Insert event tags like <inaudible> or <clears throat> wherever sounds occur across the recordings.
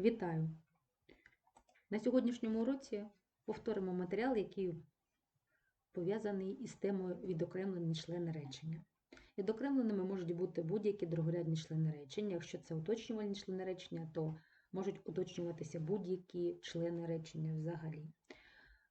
Вітаю! На сьогоднішньому уроці повторимо матеріал, який пов'язаний із темою відокремлені члени речення. Відокремленими можуть бути будь-які другорядні члени речення. Якщо це уточнювальні члени речення, то можуть уточнюватися будь-які члени речення взагалі.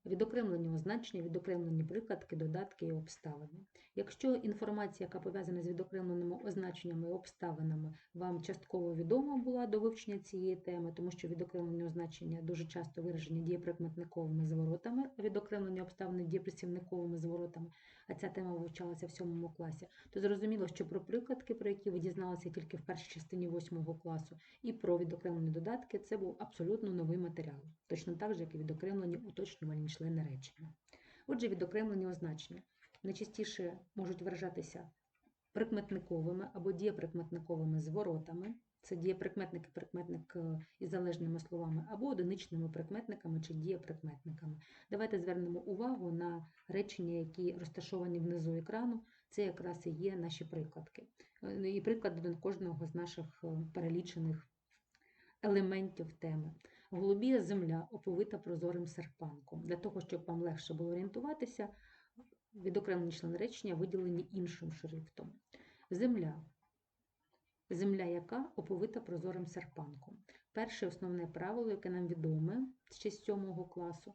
Відокремлені означення, відокремлені прикладки, додатки і обставини. Якщо інформація, яка пов'язана з відокремленими означеннями і обставинами, вам частково відома була до вивчення цієї теми, тому що відокремлені означення дуже часто виражені дієприкметниковими зворотами, відокремлені обставини дієприсівниковими зворотами, а ця тема вивчалася в 7 класі, то зрозуміло, що про прикладки, про які ви дізналися тільки в першій частині 8 класу, і про відокремлені додатки, це був абсолютно новий матеріал, точно так же, як і відокремлені уточнювальні члени речення. Отже, відокремлені означення найчастіше можуть виражатися прикметниковими або дієприкметниковими зворотами. Це дієприкметник і прикметник е, із залежними словами, або одиничними прикметниками чи дієприкметниками. Давайте звернемо увагу на речення, які розташовані внизу екрану. Це якраз і є наші прикладки. Е, І приклади до кожного з наших е, перелічених елементів теми. Голубія земля оповита прозорим серпанком. Для того, щоб вам легше було орієнтуватися, відокремлені члени речення виділені іншим шрифтом. Земля. Земля, яка оповита прозорим серпанком. Перше основне правило, яке нам відоме ще з 7 класу,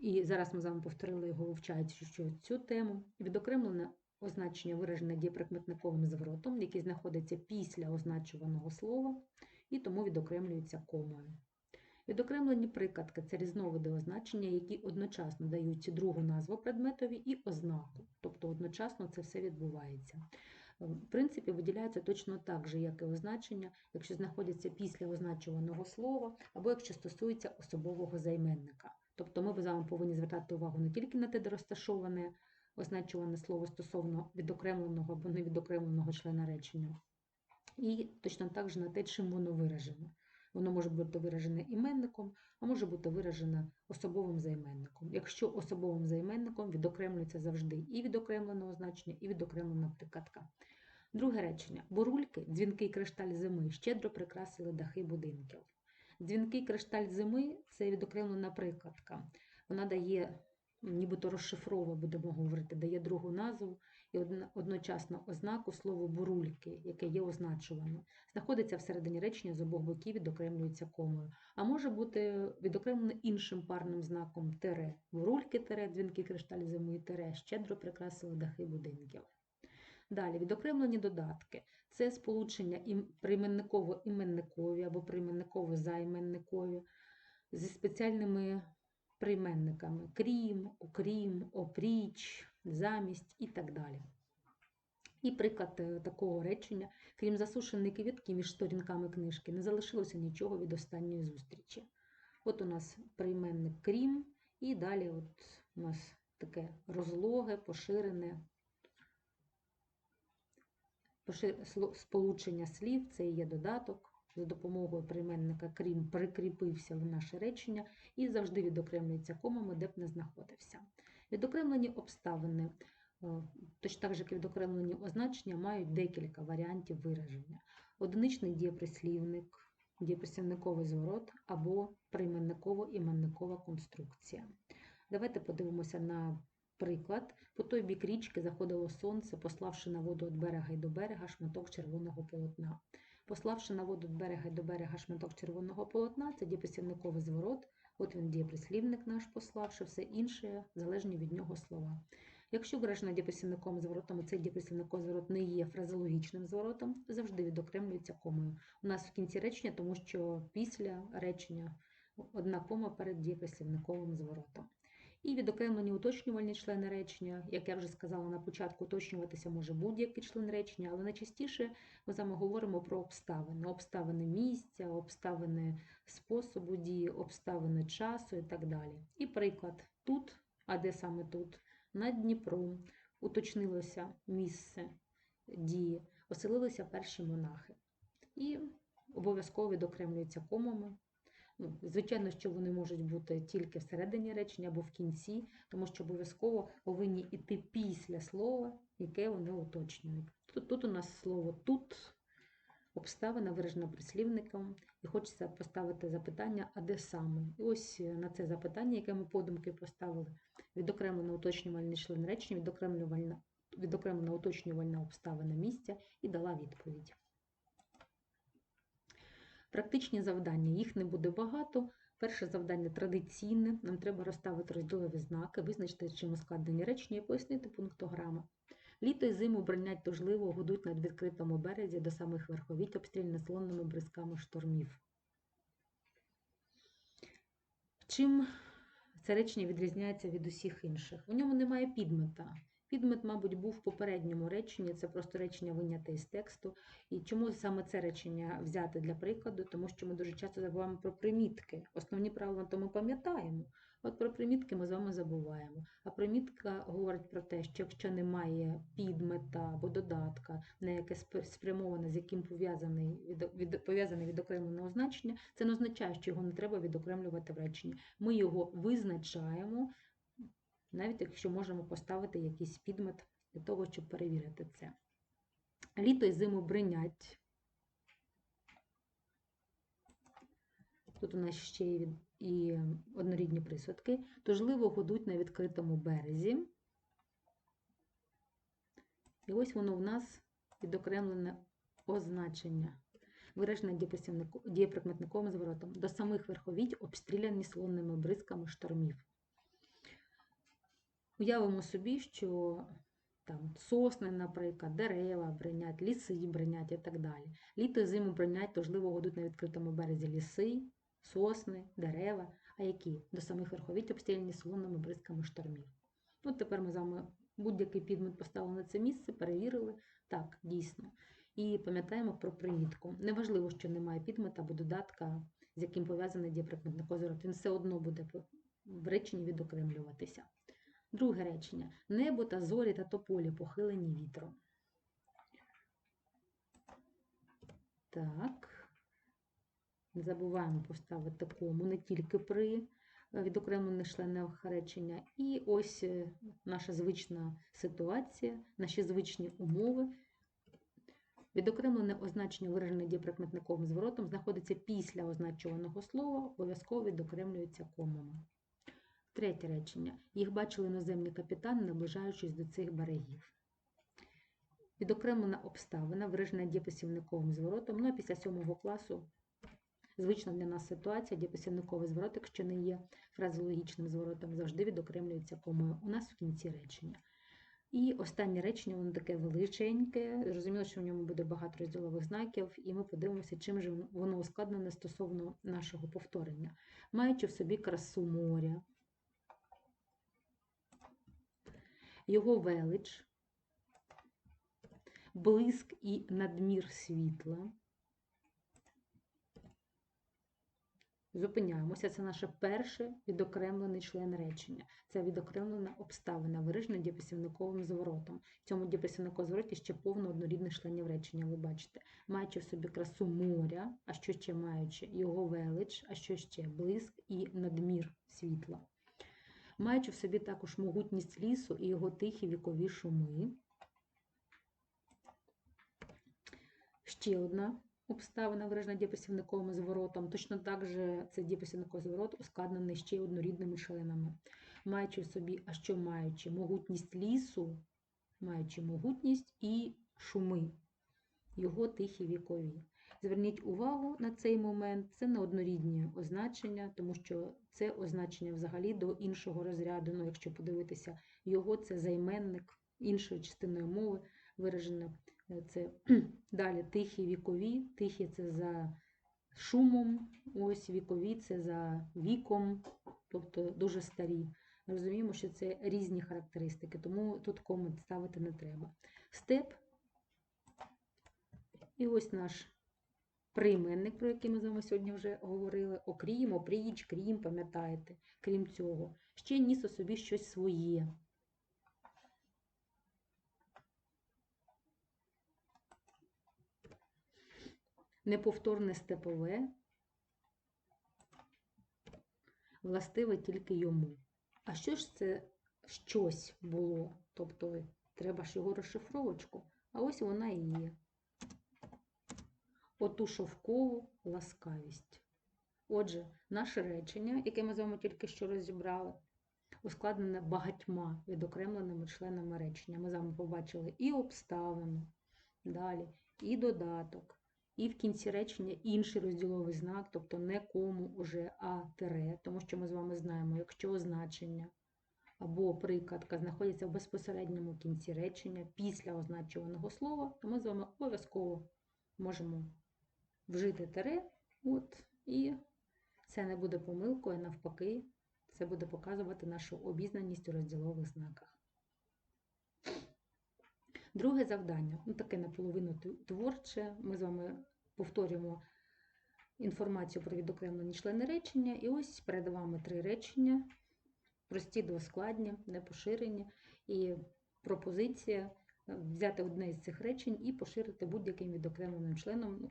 і зараз ми з вами повторили його, вивчаючи що цю тему. Відокремлене означення виражене дієприкметниковим зворотом, який знаходиться після означуваного слова, і тому відокремлюється комою. Відокремлені прикладки це різновиди означення, які одночасно дають другу назву предметові і ознаку, тобто одночасно це все відбувається. В принципі, виділяється точно так же, як і означення, якщо знаходяться після означуваного слова, або якщо стосується особового займенника. Тобто ми з вами повинні звертати увагу не тільки на те, де розташоване означуване слово стосовно відокремленого або невідокремленого члена речення, і точно так же на те, чим воно виражено. Воно може бути виражене іменником, а може бути виражене особовим займенником. Якщо особовим займенником відокремлюється завжди і відокремлене означення, і відокремлена прикладка. Друге речення. Бурульки, дзвінкий кришталь зими, щедро прикрасили дахи будинків. Дзвінкий кришталь зими це відокремлена прикладка. Вона дає, нібито розшифровує, будемо говорити, дає другу назву і одночасно ознаку слово бурульки, яке є означуваним. Знаходиться всередині речення з обох боків, відокремлюється комою. А може бути відокремлене іншим парним знаком тере. Бурульки тере, дзвінки кришталь зими, тере, щедро прикрасили дахи будинків. Далі відокремлені додатки це сполучення прийменниково-іменникові або прийменниково-займенникові зі спеціальними прийменниками крім, окрім, опріч, замість і так далі. І приклад е, такого речення, крім засушеної квітки між сторінками книжки, не залишилося нічого від останньої зустрічі. От у нас прийменник крім, і далі от у нас таке розлоге, поширене сполучення слів, це і є додаток. За допомогою прийменника крім прикріпився в наше речення і завжди відокремлюється комами, де б не знаходився. Відокремлені обставини, точно так же, як відокремлені означення, мають декілька варіантів вираження. Одиничний дієприслівник, дієприслівниковий зворот або прийменниково-іменникова конструкція. Давайте подивимося на приклад. По той бік річки заходило сонце, пославши на воду від берега й до берега шматок червоного полотна. Пославши на воду від берега й до берега шматок червоного полотна, це дієприслівниковий зворот. От він дієприслівник наш пославши, все інше залежні від нього слова. Якщо виражено дієприслівником зворотом, цей дієприслівником зворот не є фразеологічним зворотом, завжди відокремлюється комою. У нас в кінці речення, тому що після речення одна кома перед дієприслівниковим зворотом. І відокремлені уточнювальні члени речення, як я вже сказала на початку, уточнюватися може будь-який член речення, але найчастіше ми вами говоримо про обставини, обставини місця, обставини способу дії, обставини часу і так далі. І приклад тут, а де саме тут, над Дніпром уточнилося місце дії, оселилися перші монахи. І обов'язково відокремлюються комами. Ну, Звичайно, що вони можуть бути тільки всередині речення або в кінці, тому що обов'язково повинні йти після слова, яке вони уточнюють. Тут, тут у нас слово тут, обставина виражена прислівником, і хочеться поставити запитання, а де саме? І ось е, на це запитання, яке ми подумки поставили, відокремлено уточнювальний член речення, відокремлена уточнювальна обставина місця і дала відповідь. Практичні завдання, їх не буде багато. Перше завдання традиційне. Нам треба розставити розділові знаки, визначити, чим складені речення і пояснити пунктограма. Літо і зиму бронять тужливо, гудуть над відкритому березі до самих верховіть, обстрільне слонними бризками штормів. Чим це речення відрізняється від усіх інших? У ньому немає підмета. Підмет, мабуть, був в попередньому реченні, це просто речення виняте із тексту. І чому саме це речення взяти для прикладу? Тому що ми дуже часто забуваємо про примітки. Основні правила то ми пам'ятаємо. От про примітки ми з вами забуваємо. А примітка говорить про те, що якщо немає підмета або додатка, на яке спрямоване, з яким пов'язаний від, від, пов'язане відокремлене означення, це не означає, що його не треба відокремлювати в реченні. Ми його визначаємо, навіть якщо можемо поставити якийсь підмет для того, щоб перевірити це. Літо і зиму бринять. Тут у нас ще і, і однорідні присудки. Тужливо гудуть на відкритому березі. І ось воно в нас відокремлене означення. Виражене дієприкметниковим зворотом. До самих верховіть обстріляні слонними бризками штормів. Уявимо собі, що там сосни, наприклад, дерева бринять, ліси бринять і так далі. Літо і зиму бринять, тожливо годуть на відкритому березі ліси, сосни, дерева, а які до самих верховіть обстріляні солоними бризками штормів. От тепер ми з вами будь-який підмет поставили на це місце, перевірили. Так, дійсно. І пам'ятаємо про примітку. Неважливо, що немає підмета або додатка, з яким пов'язаний дієприкметник озерот. Він все одно буде в реченні відокремлюватися. Друге речення. Небо та зорі та тополі похилені вітром. Так. Не забуваємо поставити кому не тільки при е, відокремлених членах речення. І ось е, наша звична ситуація, наші звичні умови. Відокремлене означення, виражене дієприкметниковим зворотом, знаходиться після означуваного слова, обов'язково відокремлюється комами. Третє речення. Їх бачили іноземні капітани, наближаючись до цих берегів. Відокремлена обставина, виражена дієписівниковим зворотом. Ну а після сьомого класу звична для нас ситуація, дієписівниковий зворот, якщо не є фразеологічним зворотом, завжди відокремлюється комою у нас в кінці речення. І останнє речення, воно таке величеньке. Зрозуміло, що в ньому буде багато розділових знаків, і ми подивимося, чим же воно ускладнене стосовно нашого повторення. Маючи в собі красу моря, його велич, блиск і надмір світла. Зупиняємося. Це наше перше відокремлений член речення. Це відокремлена обставина, виражена дієписівниковим зворотом. В цьому дієписівниковому звороті ще повно однорідних членів речення, ви бачите. Маючи в собі красу моря, а що ще маючи, його велич, а що ще блиск і надмір світла. Маючи в собі також могутність лісу і його тихі вікові шуми. Ще одна обставина, виражена дієписівниковим зворотом. Точно так же це дієписівниковий зворот ускладнений ще однорідними членами. Маючи в собі, а що маючи? Могутність лісу, маючи могутність і шуми, його тихі вікові. Зверніть увагу на цей момент, це не однорідні означення, тому що це означення взагалі до іншого розряду. Ну, якщо подивитися, його це займенник іншої частиною мови виражено. е, Це <clears throat> далі тихі вікові, тихі це за шумом, ось вікові це за віком, тобто дуже старі. Розуміємо, що це різні характеристики, тому тут комент ставити не треба. Степ. І ось наш прийменник, про який ми з вами сьогодні вже говорили, окрім, опріч, крім, пам'ятаєте, крім цього. Ще ніс у собі щось своє. Неповторне степове, властиве тільки йому. А що ж це щось було? Тобто треба ж його розшифровочку, а ось вона і є. Оту шовкову ласкавість. Отже, наше речення, яке ми з вами тільки що розібрали, ускладнене багатьма відокремленими членами речення. Ми з вами побачили і обставину, далі, і додаток, і в кінці речення інший розділовий знак, тобто не кому уже, а тире, тому що ми з вами знаємо, якщо означення або прикладка знаходяться в безпосередньому кінці речення після означуваного слова, то ми з вами обов'язково можемо вжити тире, от, і це не буде помилкою, а навпаки, це буде показувати нашу обізнаність у розділових знаках. Друге завдання, ну таке наполовину творче. Ми з вами повторюємо інформацію про відокремлені члени речення. І ось перед вами три речення, прості двоскладні, непоширені. І пропозиція взяти одне із цих речень і поширити будь-яким відокремленим членом,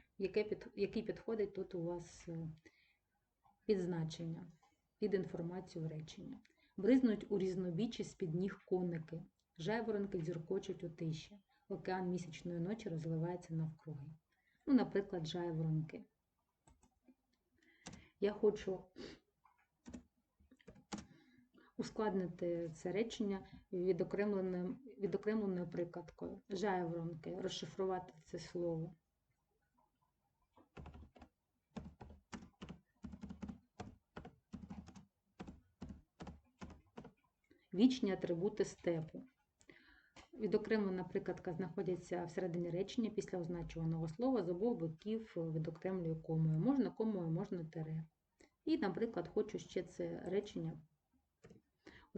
який підходить тут у вас е, під значення, під інформацію речення. Бризнуть у різнобіччі з-під ніг коники, жайворонки дзюркочуть у тиші, океан місячної ночі розливається навкруги. Ну, наприклад, жайворонки. Я хочу ускладнити це речення відокремленою прикладкою. Жайворонки, розшифрувати це слово. Вічні атрибути степу. Відокремлена прикладка знаходиться всередині речення після означуваного слова з обох боків відокремлює комою. Можна комою, можна тире. І, наприклад, хочу ще це речення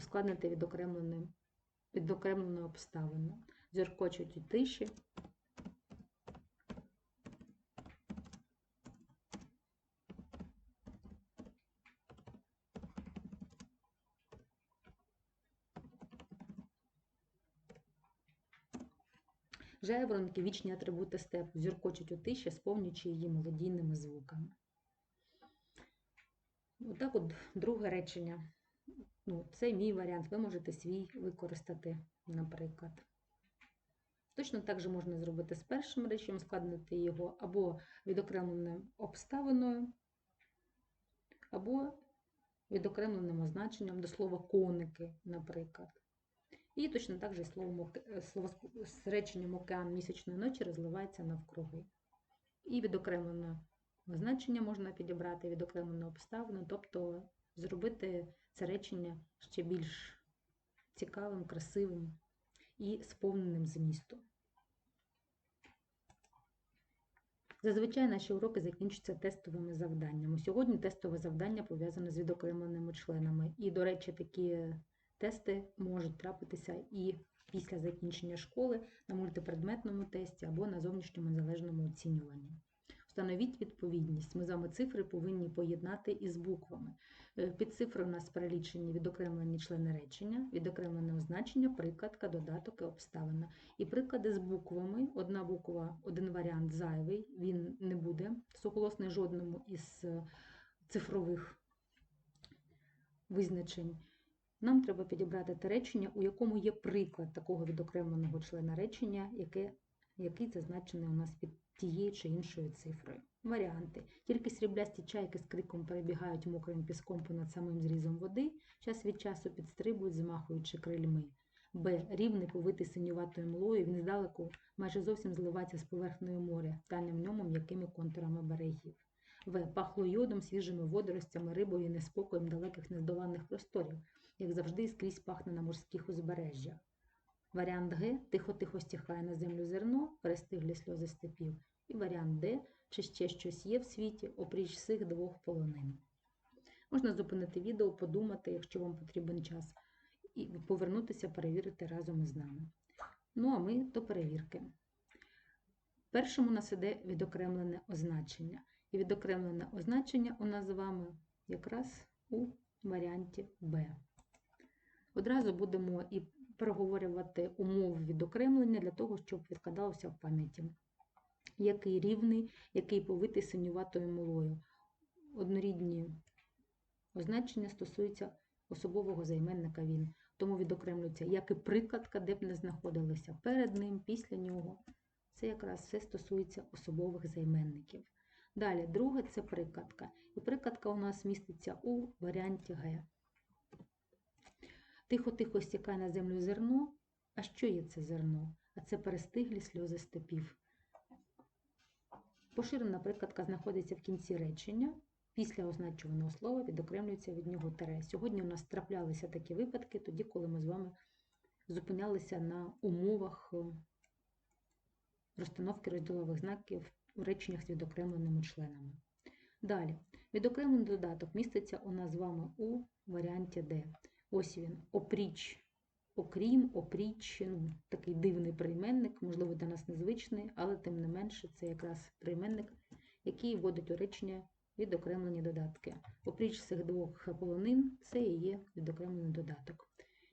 ускладнити відокремленим, відокремленою обставиною. Зіркочуть у тиші. Жайворонки – вічні атрибути степу, зіркочуть у тиші, сповнюючи її мелодійними звуками. Отак от друге речення. Ну, це мій варіант. Ви можете свій використати, наприклад. Точно так же можна зробити з першим реченням, складнити його або відокремленою обставиною, або відокремленим означенням до слова коники, наприклад. І точно так же словом, слово з реченням океан місячної ночі розливається навкруги. І відокремлене значення можна підібрати, відокремлену обставину, тобто зробити це речення ще більш цікавим, красивим і сповненим змісту. Зазвичай наші уроки закінчуються тестовими завданнями. Сьогодні тестове завдання пов'язане з відокремленими членами. І, до речі, такі тести можуть трапитися і після закінчення школи на мультипредметному тесті або на зовнішньому незалежному оцінюванні. Встановіть відповідність. Ми з вами цифри повинні поєднати із буквами. Е, Під цифри у нас перелічені відокремлені члени речення, відокремлене означення, прикладка, додаток і обставина. І приклади з буквами. Одна буква, один варіант зайвий, він не буде суголосний жодному із е, цифрових визначень. Нам треба підібрати те речення, у якому є приклад такого відокремленого члена речення, яке, який зазначений у нас під тією чи іншою цифрою. Варіанти. Тільки сріблясті чайки з криком перебігають мокрим піском понад самим зрізом води, час від часу підстрибують, змахуючи крильми. Б. Рівний повитий синюватою млою, він здалеку майже зовсім зливається з поверхнею моря, в ньому м'якими контурами берегів. В. Пахло йодом, свіжими водоростями, рибою і неспокоєм далеких нездоланних просторів, як завжди скрізь пахне на морських узбережжях. Варіант Г тихо-тихо стихає на землю зерно, перестиглі сльози степів. І варіант Д чи ще щось є в світі, опріч цих двох полонин. Можна зупинити відео, подумати, якщо вам потрібен час, і повернутися перевірити разом із нами. Ну а ми до перевірки. Першим у нас іде відокремлене означення. І відокремлене означення у нас з вами якраз у варіанті Б. Одразу будемо і проговорювати умови відокремлення для того, щоб відкладалося в пам'яті. Який рівний, який повитий синюватою млою. Однорідні означення стосуються особового займенника він. Тому відокремлюється як і прикладка, де б не знаходилися перед ним, після нього. Це якраз все стосується особових займенників. Далі, друге це прикладка. І прикладка у нас міститься у варіанті Г. Тихо-тихо стікає на землю зерно. А що є це зерно? А це перестиглі сльози степів. Поширена прикладка знаходиться в кінці речення. Після означуваного слова відокремлюється від нього тере. Сьогодні у нас траплялися такі випадки, тоді, коли ми з вами зупинялися на умовах е, розстановки розділових знаків у реченнях з відокремленими членами. Далі, відокремлений додаток міститься у нас з вами у варіанті Д. Ось він, опріч, окрім, опріч, ну, такий дивний прийменник, можливо, для нас незвичний, але тим не менше це якраз прийменник, який вводить у речення відокремлені додатки. Опріч цих двох полонин це і є відокремлений додаток.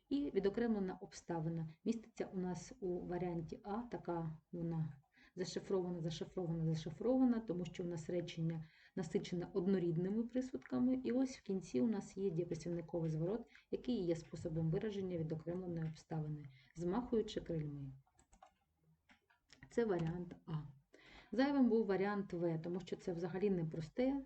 І відокремлена обставина міститься у нас у варіанті А, така вона зашифрована, зашифрована, зашифрована, тому що у нас речення насичене однорідними присудками, і ось в кінці у нас є дієпрацівниковий зворот, який є способом вираження відокремленої обставини, змахуючи крильми. Це варіант А. Зайвим був варіант В, тому що це взагалі не просте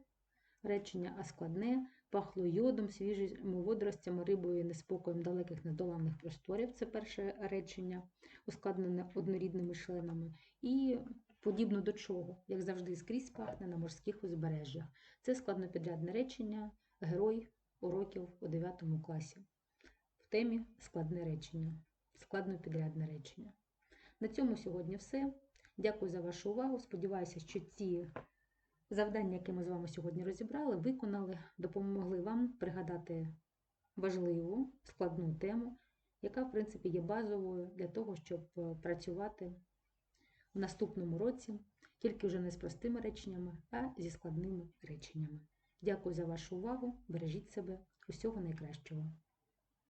речення, а складне, пахло йодом, свіжими водоростями, рибою і неспокоєм далеких нездоланих просторів. Це перше речення, ускладнене однорідними членами. І подібно до чого, як завжди, скрізь пахне на морських узбережжях. Це складнопідрядне речення, герой уроків у 9 класі. В темі складне речення, складнопідрядне речення. На цьому сьогодні все. Дякую за вашу увагу. Сподіваюся, що ці завдання, які ми з вами сьогодні розібрали, виконали, допомогли вам пригадати важливу складну тему, яка, в принципі, є базовою для того, щоб е, працювати в наступному році, тільки вже не з простими реченнями, а зі складними реченнями. Дякую за вашу увагу. Бережіть себе. Усього найкращого.